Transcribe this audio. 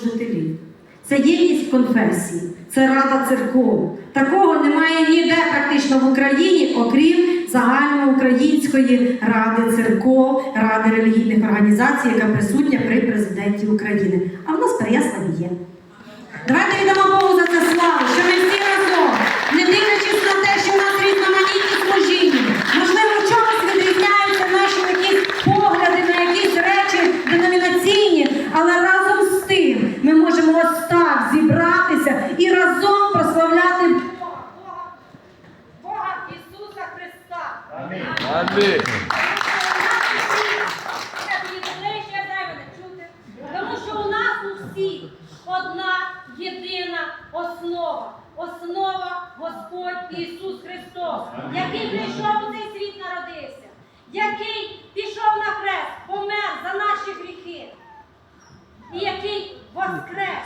служителів. Це єдність конфесії, це рада церков. Такого немає ніде практично в Україні, окрім загальноукраїнської ради церков, ради релігійних організацій, яка присутня при президенті України. А в нас Переяслав є. Давайте віддамо разом прославляти Бога, Бога, Бога Ісуса Христа. Амінь. Тому що у нас у всіх одна єдина основа. Основа Господь Ісус Христос, який прийшов у цей світ народився, який пішов на хрест, помер за наші гріхи, і який воскрес.